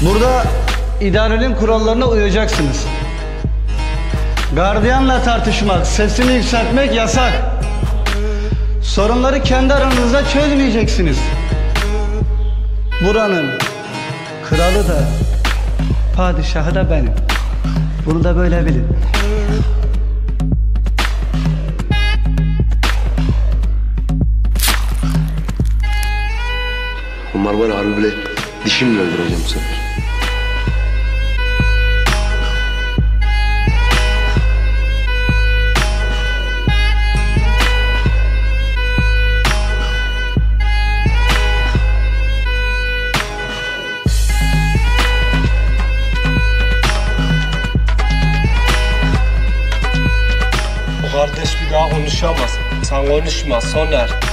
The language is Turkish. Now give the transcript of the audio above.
Burada idarenin kurallarına uyacaksınız. Gardiyanla tartışmak, sesini yükseltmek yasak. Sorunları kendi aranızda çözmeyeceksiniz. Buranın kralı da, padişahı da benim. Bunu da böyle bilin. Bunlar var harbi bile dişimle öldüreceğim bu sefer. O kardeş bir daha konuşamaz. Sen konuşma Soner.